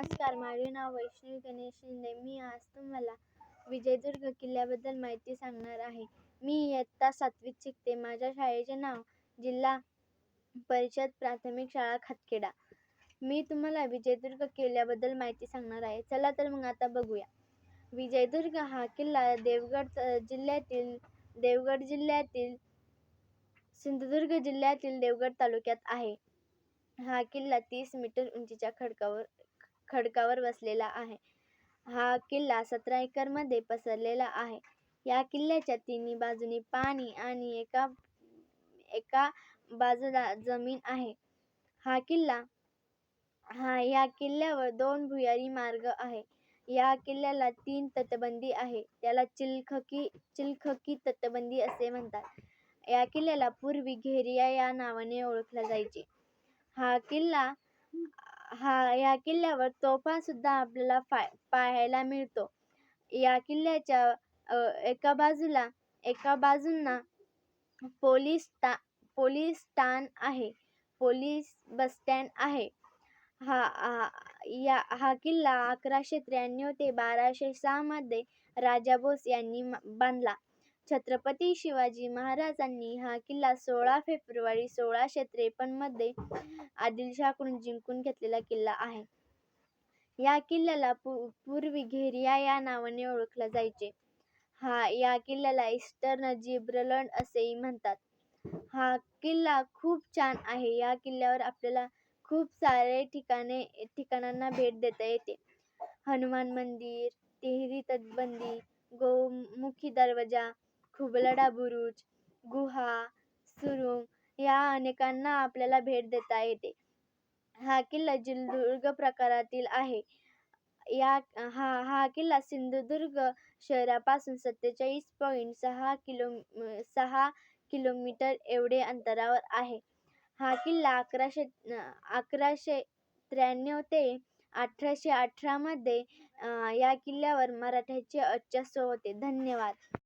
नमस्कार माझे नाव वैष्णवी गणेश शिंदे. मी आज तुम्हाला विजयदुर्ग किल्ल्याबद्दल माहिती सांगणार आहे. मी इयत्ता सातवीत शिकते. माझ्या शाळेचे नाव जिल्हा परिषद प्राथमिक शाळा खातखेडा. मी तुम्हाला विजयदुर्ग किल्ल्याबद्दल माहिती सांगणार आहे. चला तर मग आता बघूया. विजयदुर्ग हा किल्ला देवगड जिल्ह्यातील देवगड जिल्ह्यातील सिंधुदुर्ग जिल्ह्यातील देवगड तालुक्यात आहे. हा किल्ला तीस मीटर उंचीच्या खडकावर खडकावर वसलेला आहे. हा किल्ला सतरा एकरमध्ये पसरलेला आहे. या किल्ल्याच्या तिन्ही बाजूनी पाणी आणि एका एका बाजूला जमीन आहे. हा किल्ला हा या किल्ल्यावर दोन भुयारी मार्ग आहे. या किल्ल्याला तीन तटबंदी आहे. त्याला चिलखकी चिलखकी तटबंदी असे म्हणतात. या किल्ल्याला पूर्वी घेरिया या नावाने ओळखला जायचे. हा किल्ला हा या किल्ल्यावर तोफा सुद्धा आपल्याला पा पाहायला मिळतो. या किल्ल्याच्या एका बाजूला एका बाजूंना पोलीस टा पोलीस स्टान आहे. पोलीस बस स्टँड आहे. हा हा या हा किल्ला अकराशे त्र्याण्णव ते बाराशे सहामध्ये राजा भोस यांनी बांधला. छत्रपती शिवाजी महाराजांनी हा किल्ला सोळा फेब्रुवारी सोळाशे त्रेपन्नमध्ये आदिलशाहकडून जिंकून घेतलेला किल्ला आहे. या किल्ल्याला पू पूर्वी घेरिया या नावाने ओळखला जायचे. हा या किल्ल्याला इस्टर्न जिब्रलंड असेही म्हणतात. हा किल्ला खूप छान आहे. या किल्ल्यावर आपल्याला खूप सारे ठिकाणे ठिकाणांना भेट देता येते. हनुमान मंदिर तिहेरी तटबंदी गोमुखी दरवाजा खुबलडा बुरुज गुहा सुरुंग या अनेकांना आपल्याला भेट देता येते. हा किल्ला जिलदुर्ग प्रकारातील आहे. या हा हा किल्ला सिंधुदुर्ग शहरापासून सत्तेचाळीस पॉईंट सहा किलो सहा किलोमीटर एवढे अंतरावर आहे. हा किल्ला अकराशे अकराशे त्र्याण्णव ते अठराशे अठरामध्ये या किल्ल्यावर मराठ्याचे वर्चस्व होते. धन्यवाद.